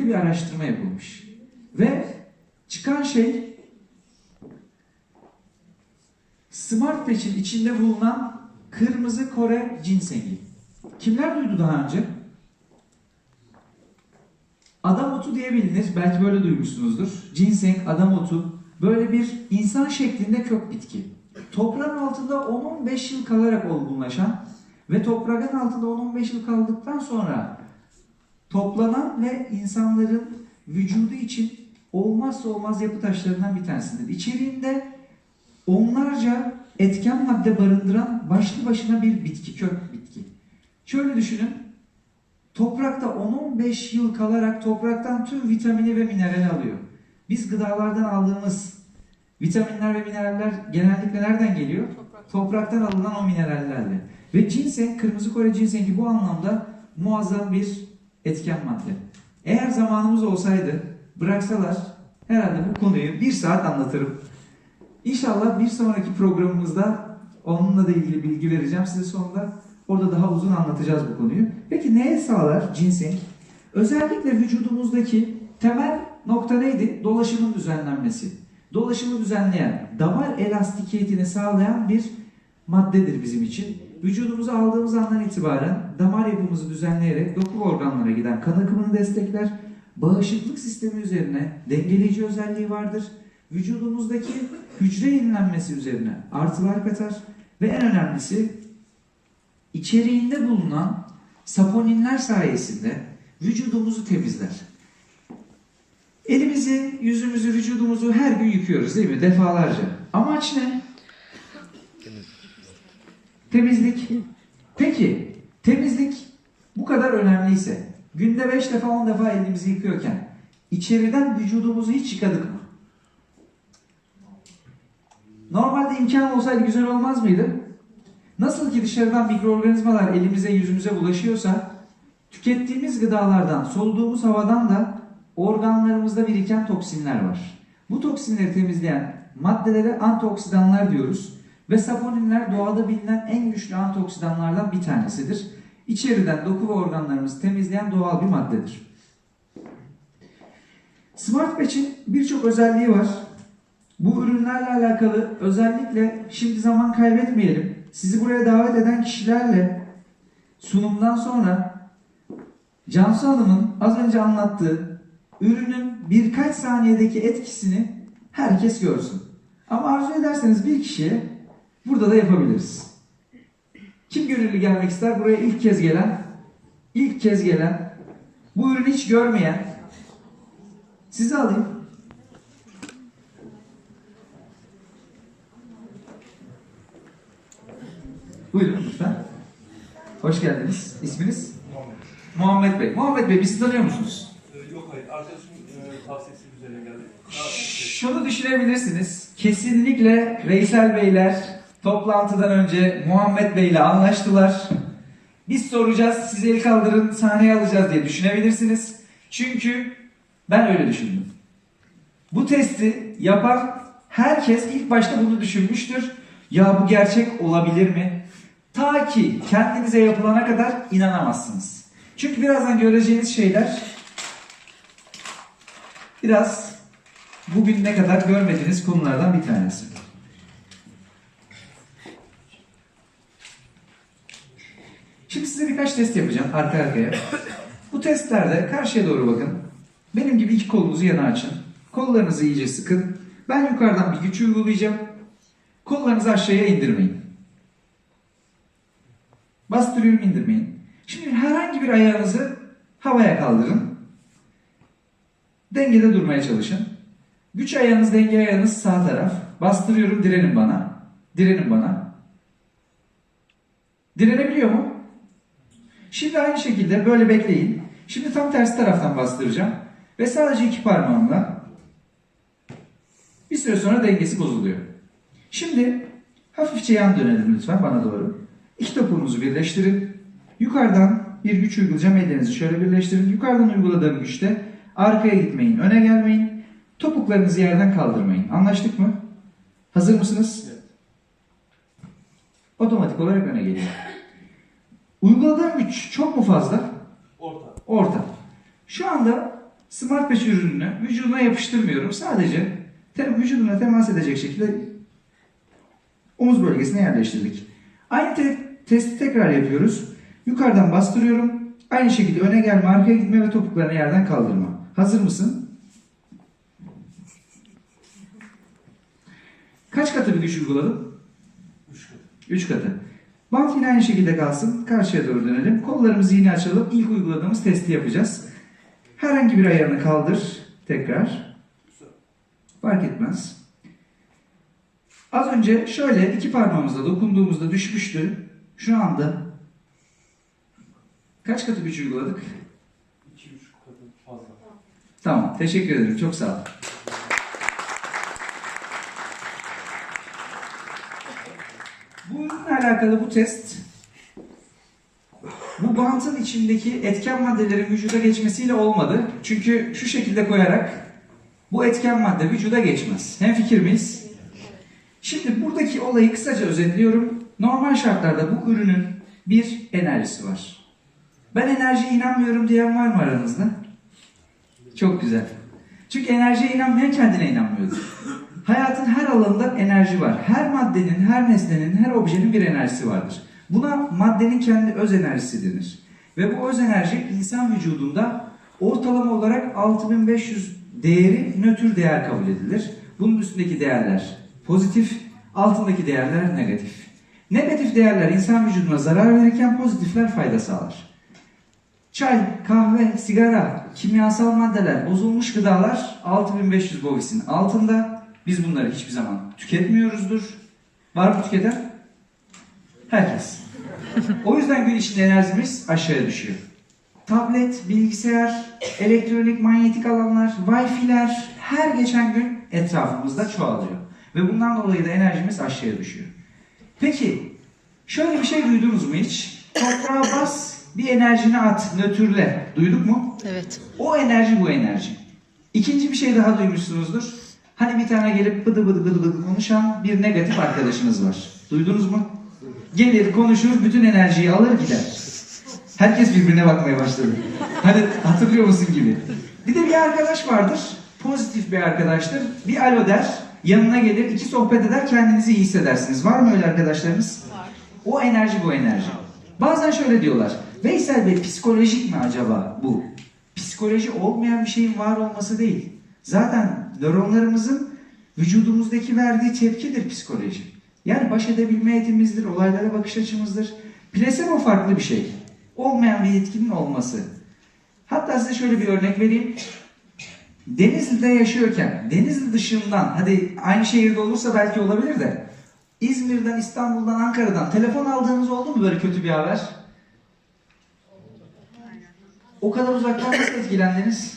ilgili bir araştırma yapılmış. Ve çıkan şey Smart içinde bulunan kırmızı Kore cinsengi. Kimler duydu daha önce? Adam otu diye bilinir. Belki böyle duymuşsunuzdur. Ginseng, adam otu. Böyle bir insan şeklinde kök bitki. Toprağın altında 10-15 yıl kalarak olgunlaşan ve toprağın altında 10-15 yıl kaldıktan sonra toplanan ve insanların vücudu için olmazsa olmaz yapı taşlarından bir tanesidir. İçeriğinde onlarca etken madde barındıran başlı başına bir bitki, kök bitki. Şöyle düşünün, toprakta 10-15 yıl kalarak topraktan tüm vitamini ve minerali alıyor. Biz gıdalardan aldığımız vitaminler ve mineraller genellikle nereden geliyor? Toprak. Topraktan alınan o minerallerle. Ve ginseng, kırmızı Kore ginsengi bu anlamda muazzam bir etken madde. Eğer zamanımız olsaydı bıraksalar herhalde bu konuyu bir saat anlatırım. İnşallah bir sonraki programımızda onunla da ilgili bilgi vereceğim size sonunda. Orada daha uzun anlatacağız bu konuyu. Peki neye sağlar ginseng? Özellikle vücudumuzdaki temel nokta neydi? Dolaşımın düzenlenmesi. Dolaşımı düzenleyen, damar elastikiyetini sağlayan bir maddedir bizim için. Vücudumuza aldığımız andan itibaren damar yapımızı düzenleyerek doku organlara giden kan akımını destekler. Bağışıklık sistemi üzerine dengeleyici özelliği vardır. Vücudumuzdaki hücre yenilenmesi üzerine artılar katar. Ve en önemlisi içeriğinde bulunan saponinler sayesinde vücudumuzu temizler. Elimizi, yüzümüzü, vücudumuzu her gün yıkıyoruz değil mi? Defalarca. Amaç ne? Temizlik. Peki, temizlik bu kadar önemliyse, günde 5 defa 10 defa elimizi yıkıyorken, içeriden vücudumuzu hiç yıkadık mı? Normalde imkan olsaydı güzel olmaz mıydı? Nasıl ki dışarıdan mikroorganizmalar elimize yüzümüze bulaşıyorsa, tükettiğimiz gıdalardan, soluduğumuz havadan da organlarımızda biriken toksinler var. Bu toksinleri temizleyen maddelere antioksidanlar diyoruz. Ve saponinler doğada bilinen en güçlü antioksidanlardan bir tanesidir. İçeriden doku ve organlarımızı temizleyen doğal bir maddedir. Smart birçok özelliği var. Bu ürünlerle alakalı özellikle şimdi zaman kaybetmeyelim. Sizi buraya davet eden kişilerle sunumdan sonra Cansu Hanım'ın az önce anlattığı ürünün birkaç saniyedeki etkisini herkes görsün. Ama arzu ederseniz bir kişiye burada da yapabiliriz. Kim gönüllü gelmek ister? Buraya ilk kez gelen, ilk kez gelen, bu ürünü hiç görmeyen, sizi alayım. Buyurun lütfen. Hoş geldiniz. İsminiz? Muhammed Bey. Muhammed Bey bizi tanıyor musunuz? Ee, Yok hayır, arkadaşımın e, tavsiyesi üzerine geldik. Şunu düşünebilirsiniz. Kesinlikle Veysel Beyler toplantıdan önce Muhammed Bey ile anlaştılar. Biz soracağız, siz el kaldırın, sahneye alacağız diye düşünebilirsiniz. Çünkü ben öyle düşündüm. Bu testi yapan herkes ilk başta bunu düşünmüştür. Ya bu gerçek olabilir mi? Ta ki kendinize yapılana kadar inanamazsınız. Çünkü birazdan göreceğiniz şeyler biraz bugün ne kadar görmediğiniz konulardan bir tanesi. Şimdi size birkaç test yapacağım arka arkaya. Bu testlerde karşıya doğru bakın. Benim gibi iki kolunuzu yana açın. Kollarınızı iyice sıkın. Ben yukarıdan bir güç uygulayacağım. Kollarınızı aşağıya indirmeyin. Bastırıyorum indirmeyin. Şimdi herhangi bir ayağınızı havaya kaldırın. Dengede durmaya çalışın. Güç ayağınız, denge ayağınız sağ taraf. Bastırıyorum, direnin bana. Direnin bana. Direnebiliyor mu? Şimdi aynı şekilde böyle bekleyin. Şimdi tam tersi taraftan bastıracağım. Ve sadece iki parmağımla bir süre sonra dengesi bozuluyor. Şimdi hafifçe yan dönelim lütfen bana doğru. İki topuğunuzu birleştirin. Yukarıdan bir güç uygulayacağım. Ellerinizi şöyle birleştirin. Yukarıdan uyguladığım güçte arkaya gitmeyin, öne gelmeyin. Topuklarınızı yerden kaldırmayın. Anlaştık mı? Hazır mısınız? Evet. Otomatik olarak öne geliyor. Uyguladığım güç çok mu fazla? Orta. Orta. Şu anda Smart Patch ürününü vücuduna yapıştırmıyorum. Sadece te- vücuduna temas edecek şekilde omuz bölgesine yerleştirdik. Aynı te- testi tekrar yapıyoruz. Yukarıdan bastırıyorum. Aynı şekilde öne gelme, arkaya gitme ve topuklarını yerden kaldırma. Hazır mısın? Kaç katı bir güç uyguladım? Üç kat. 3 katı. Bant yine aynı şekilde kalsın. Karşıya doğru dönelim. Kollarımızı yine açalım. İlk uyguladığımız testi yapacağız. Herhangi bir ayağını kaldır. Tekrar. Fark etmez. Az önce şöyle iki parmağımızla dokunduğumuzda düşmüştü. Şu anda kaç katı güç uyguladık? İki üç katı fazla. Tamam. Teşekkür ederim. Çok sağ ol. Bu ürünle alakalı bu test bu bantın içindeki etken maddelerin vücuda geçmesiyle olmadı. Çünkü şu şekilde koyarak bu etken madde vücuda geçmez. Hem fikir miyiz? Şimdi buradaki olayı kısaca özetliyorum. Normal şartlarda bu ürünün bir enerjisi var. Ben enerjiye inanmıyorum diyen var mı aranızda? Çok güzel. Çünkü enerjiye inanmayan kendine inanmıyordur. Hayatın her alanında enerji var. Her maddenin, her nesnenin, her objenin bir enerjisi vardır. Buna maddenin kendi öz enerjisi denir. Ve bu öz enerji insan vücudunda ortalama olarak 6500 değeri nötr değer kabul edilir. Bunun üstündeki değerler pozitif, altındaki değerler negatif. Negatif değerler insan vücuduna zarar verirken pozitifler fayda sağlar. Çay, kahve, sigara, kimyasal maddeler, bozulmuş gıdalar 6500 bovisin altında. Biz bunları hiçbir zaman tüketmiyoruzdur. Var mı tüketen? Herkes. O yüzden gün içinde enerjimiz aşağıya düşüyor. Tablet, bilgisayar, elektronik manyetik alanlar, wifi'ler her geçen gün etrafımızda çoğalıyor. Ve bundan dolayı da enerjimiz aşağıya düşüyor. Peki, şöyle bir şey duydunuz mu hiç? Toprağa bas, bir enerjini at, nötrle. Duyduk mu? Evet. O enerji bu enerji. İkinci bir şey daha duymuşsunuzdur. Hani bir tane gelip bıdı bıdı bıdı bıdı konuşan bir negatif arkadaşınız var. Duydunuz mu? Gelir, konuşur, bütün enerjiyi alır gider. Herkes birbirine bakmaya başladı. Hani hatırlıyor musun gibi. Bir de bir arkadaş vardır. Pozitif bir arkadaştır. Bir alo der. Yanına gelir, iki sohbet eder, kendinizi iyi hissedersiniz. Var mı öyle arkadaşlarınız? Var. O enerji bu enerji. Bazen şöyle diyorlar. Veysel Bey psikolojik mi acaba bu? Psikoloji olmayan bir şeyin var olması değil. Zaten nöronlarımızın vücudumuzdaki verdiği tepkidir psikoloji. Yani baş edebilme yetimizdir, olaylara bakış açımızdır. Plasebo farklı bir şey. Olmayan bir etkinin olması. Hatta size şöyle bir örnek vereyim. Denizli'de yaşıyorken, Denizli dışından, hadi aynı şehirde olursa belki olabilir de, İzmir'den, İstanbul'dan, Ankara'dan telefon aldığınız oldu mu böyle kötü bir haber? O kadar uzaktan nasıl etkilendiniz?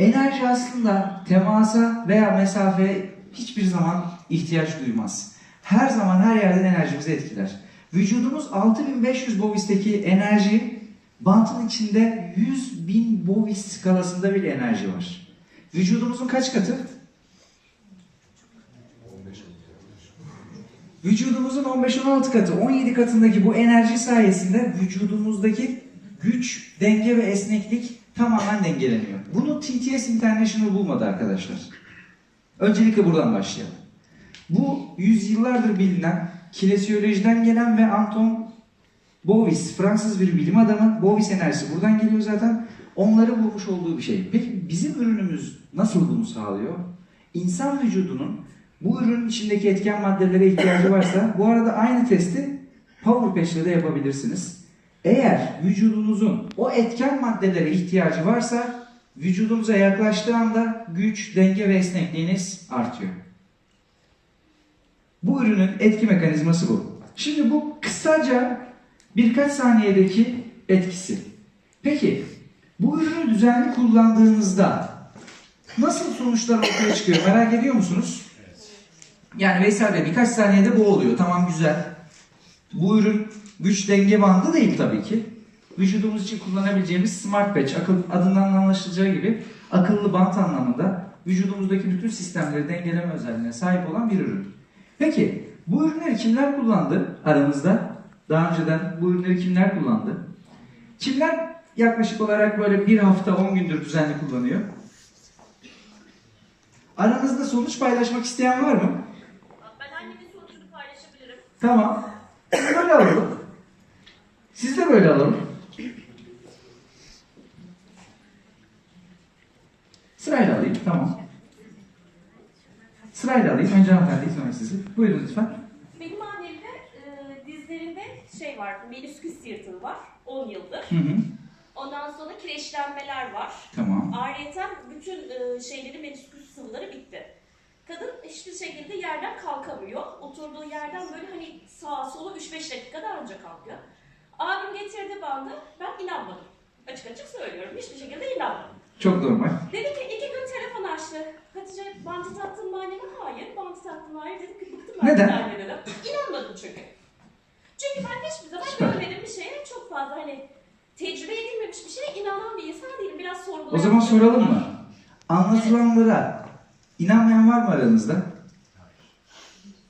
Enerji aslında temasa veya mesafeye hiçbir zaman ihtiyaç duymaz. Her zaman her yerden enerjimizi etkiler. Vücudumuz 6500 bovisteki enerji bantın içinde 100 bin bovist skalasında bir enerji var. Vücudumuzun kaç katı? Vücudumuzun 15-16 katı, 17 katındaki bu enerji sayesinde vücudumuzdaki güç, denge ve esneklik tamamen dengeleniyor. Bunu TTS International bulmadı arkadaşlar. Öncelikle buradan başlayalım. Bu yüzyıllardır bilinen kinesiyolojiden gelen ve Anton Bovis, Fransız bir bilim adamı. Bovis enerjisi buradan geliyor zaten. Onların bulmuş olduğu bir şey. Peki bizim ürünümüz nasıl bunu sağlıyor? İnsan vücudunun bu ürünün içindeki etken maddelere ihtiyacı varsa bu arada aynı testi Power Patch'le de yapabilirsiniz. Eğer vücudunuzun o etken maddelere ihtiyacı varsa vücudunuza yaklaştığı anda güç, denge ve esnekliğiniz artıyor. Bu ürünün etki mekanizması bu. Şimdi bu kısaca birkaç saniyedeki etkisi. Peki bu ürünü düzenli kullandığınızda nasıl sonuçlar ortaya çıkıyor merak ediyor musunuz? Yani Veysel Bey birkaç saniyede bu oluyor. Tamam güzel. Bu ürün güç denge bandı değil tabii ki. Vücudumuz için kullanabileceğimiz smart patch, akıl, adından anlaşılacağı gibi akıllı bant anlamında vücudumuzdaki bütün sistemleri dengeleme özelliğine sahip olan bir ürün. Peki bu ürünleri kimler kullandı aramızda? Daha önceden bu ürünleri kimler kullandı? Kimler yaklaşık olarak böyle bir hafta 10 gündür düzenli kullanıyor. Aranızda sonuç paylaşmak isteyen var mı? Ben annemin sonucunu paylaşabilirim. Tamam. Böyle alalım. Siz de böyle alalım. Sırayla alayım. Tamam. Sırayla alayım. Önce hanımefendi sonra sizi. Buyurun lütfen. Benim annemde e, dizlerinde şey var, menisküs yırtığı var 10 yıldır. Hı hı. Ondan sonra kireçlenmeler var. Tamam. Ayrıca bütün e, şeyleri menisküs sıvıları bitti. Şekilde yerden kalkamıyor. Oturduğu yerden böyle hani sağa sola 3-5 dakikada ancak kalkıyor. Abim getirdi bandı. Ben inanmadım. Açık açık söylüyorum. Hiçbir şekilde inanmadım. Çok normal. Dedi ki iki gün telefon açtı. Hatice bantı taktın mı anneme? Hayır. Bantı taktım mı? Hayır. Dedim ki bıktım ben Neden? anne dedim. İnanmadım çünkü. Çünkü ben hiçbir zaman Süper. görmediğim bir şeye çok fazla hani tecrübe edilmemiş bir şeye inanan bir insan değilim. Biraz sorgulayan O zaman soralım mı? Anlatılanlara inanmayan var mı aranızda?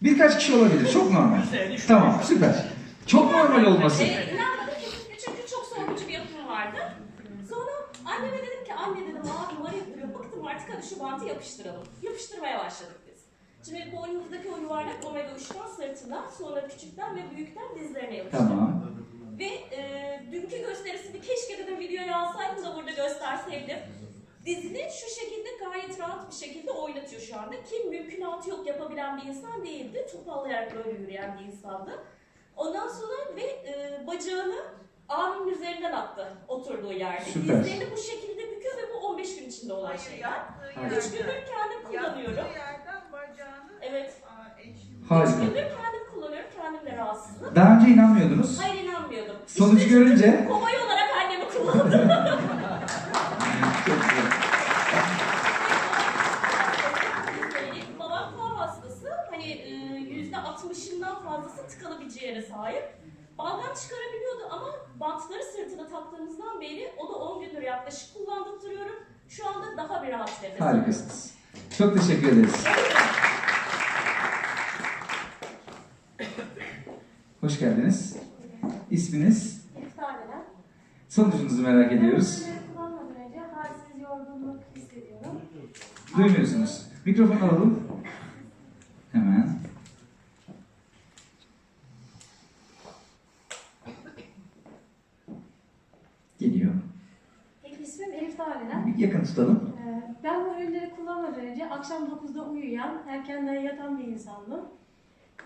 Birkaç kişi olabilir. Çok normal. Tamam, süper. Çok normal olması. Evet, inanmadım çünkü çok sorgucu bir yapım vardı. Sonra anneme dedim ki anne dedim abim var yapıyor. Bıktım artık hadi şu bantı yapıştıralım. Yapıştırmaya başladık biz. Şimdi boynumuzdaki o yuvarlak omega 3'ten sırtına, sonra küçükten ve büyükten dizlerine yapıştırdım. Tamam. Ve e, dünkü gösterisini keşke dedim videoya alsaydım da burada gösterseydim. Dizini şu şekilde bir şekilde oynatıyor şu anda. Ki mümkünatı yok yapabilen bir insan değildi. Topallayarak böyle yürüyen bir insandı. Ondan sonra ve e, bacağını abimin üzerinden attı oturduğu yerde. Süper. Dizlerini bu şekilde büküyor ve bu 15 gün içinde olan Hayır, şeyler. yaptığı Hayır. Üç yerden- gündür kendim kullanıyorum. Yaptığı yerden bacağını Evet. aa. Üç Harika. gündür kendim kullanıyorum. Kendim de rahatsızım. Daha önce inanmıyordunuz. Hayır inanmıyordum. Sonuç İşte görünce- Kovayı olarak annemi kullandım. Çok güzel. Söyleyeyim, Babam kan hastası. Hani e, yüzde altmışından fazlası tıkalı bir ciğere sahip. Balgam çıkarabiliyordu ama bantları sırtına taktığımızdan beri o da 10 gündür yaklaşık kullandırıyorum. Şu anda daha bir rahat nefes alıyorum. Harikasınız. Çok teşekkür ederiz. Hoş geldiniz. İsminiz? İftareden. Sonucunuzu merak ediyoruz. Ben kullanmadan önce halsiz yorgunluk hissediyorum. Duymuyorsunuz. Mikrofon alalım. Hemen. Geliyor. İlk ismim Elif Tarinen. Bir yakın tutalım. Ee, Ben bu ürünleri kullanmadan önce akşam 9'da uyuyan, erkenden yatan bir insandım.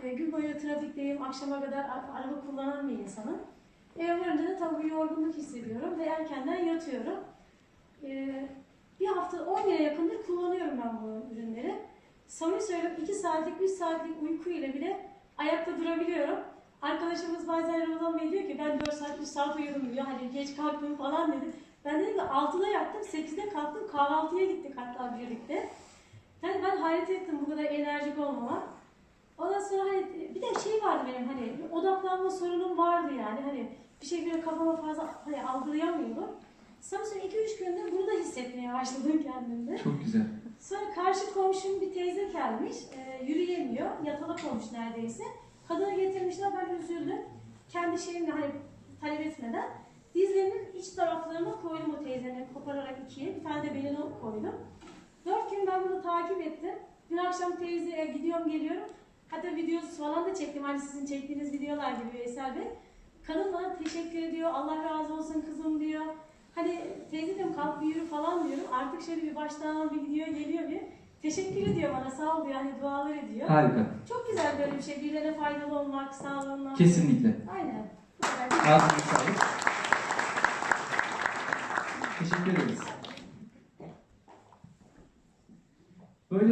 Ee, Gün boyu trafikteyim, akşama kadar araba kullanan bir insanım. Eve varınca da tabii yorgunluk hissediyorum ve erkenden yatıyorum. Ee, Bir hafta 10 güne yakındır kullanıyorum ben bu ürünleri. Samimi söylüyorum 2 saatlik, 3 saatlik uyku ile bile ayakta durabiliyorum. Arkadaşımız bazen Ramazan Bey diyor ki ben 4 saat, 3 saat uyudum diyor. Hani geç kalktım falan dedi. Ben dedim ki 6'da yattım, 8'de kalktım, kahvaltıya gittik hatta birlikte. Yani ben hayret ettim bu kadar enerjik olmama. Ondan sonra hani bir de şey vardı benim hani odaklanma sorunum vardı yani hani bir şey böyle kafama fazla hani algılayamıyordum. Samsun 2-3 gündür bunu da hissetmeye başladım kendimde. Çok güzel. Sonra karşı komşum bir teyze gelmiş, e, yürüyemiyor, yatalak olmuş neredeyse. Kadını getirmişler, ben üzüldüm. Kendi şeyimle hani talep etmeden dizlerinin iç taraflarına koydum o teyzenin kopararak ikiye. Bir tane de beline koydum. Dört gün ben bunu takip ettim. Dün akşam teyzeye gidiyorum geliyorum. Hatta videosu falan da çektim. Hani sizin çektiğiniz videolar gibi Veysel Bey. Kadın bana teşekkür ediyor. Allah razı olsun kızım diyor. Hani teyze diyorum kalk bir yürü falan diyorum. Artık şöyle bir baştan bir gidiyor geliyor bir. Teşekkür ediyor bana sağ ol diyor. Hani dualar ediyor. Harika. Çok güzel böyle bir şey. Birilerine faydalı olmak, sağlığına. Kesinlikle. Aynen. Bu kadar. Ağzınıza sağlık. Teşekkür ederiz.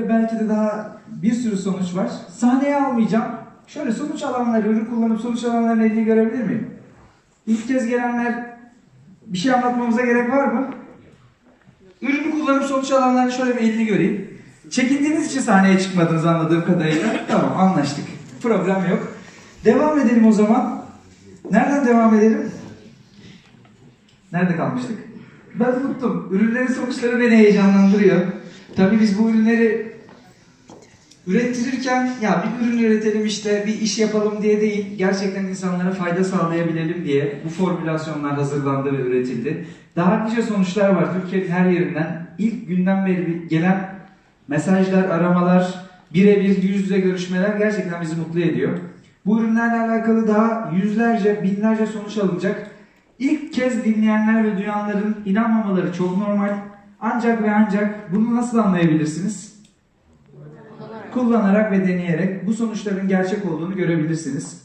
Böyle belki de daha bir sürü sonuç var. Sahneye almayacağım. Şöyle sonuç alanları, ürün kullanıp sonuç alanların elini görebilir miyim? İlk kez gelenler bir şey anlatmamıza gerek var mı? Ürünü kullanıp sonuç alanlarının şöyle bir elini göreyim. Çekindiğiniz için sahneye çıkmadınız anladığım kadarıyla. Tamam anlaştık. Problem yok. Devam edelim o zaman. Nereden devam edelim? Nerede kalmıştık? Ben unuttum. Ürünlerin sonuçları beni heyecanlandırıyor. Tabii biz bu ürünleri Ürettirirken ya bir ürün üretelim işte bir iş yapalım diye değil, gerçekten insanlara fayda sağlayabilelim diye bu formülasyonlar hazırlandı ve üretildi. Daha nice sonuçlar var Türkiye'nin her yerinden. ilk günden beri gelen mesajlar, aramalar, birebir yüz yüze görüşmeler gerçekten bizi mutlu ediyor. Bu ürünlerle alakalı daha yüzlerce, binlerce sonuç alınacak. İlk kez dinleyenler ve duyanların inanmamaları çok normal. Ancak ve ancak bunu nasıl anlayabilirsiniz? Kullanarak ve deneyerek bu sonuçların gerçek olduğunu görebilirsiniz.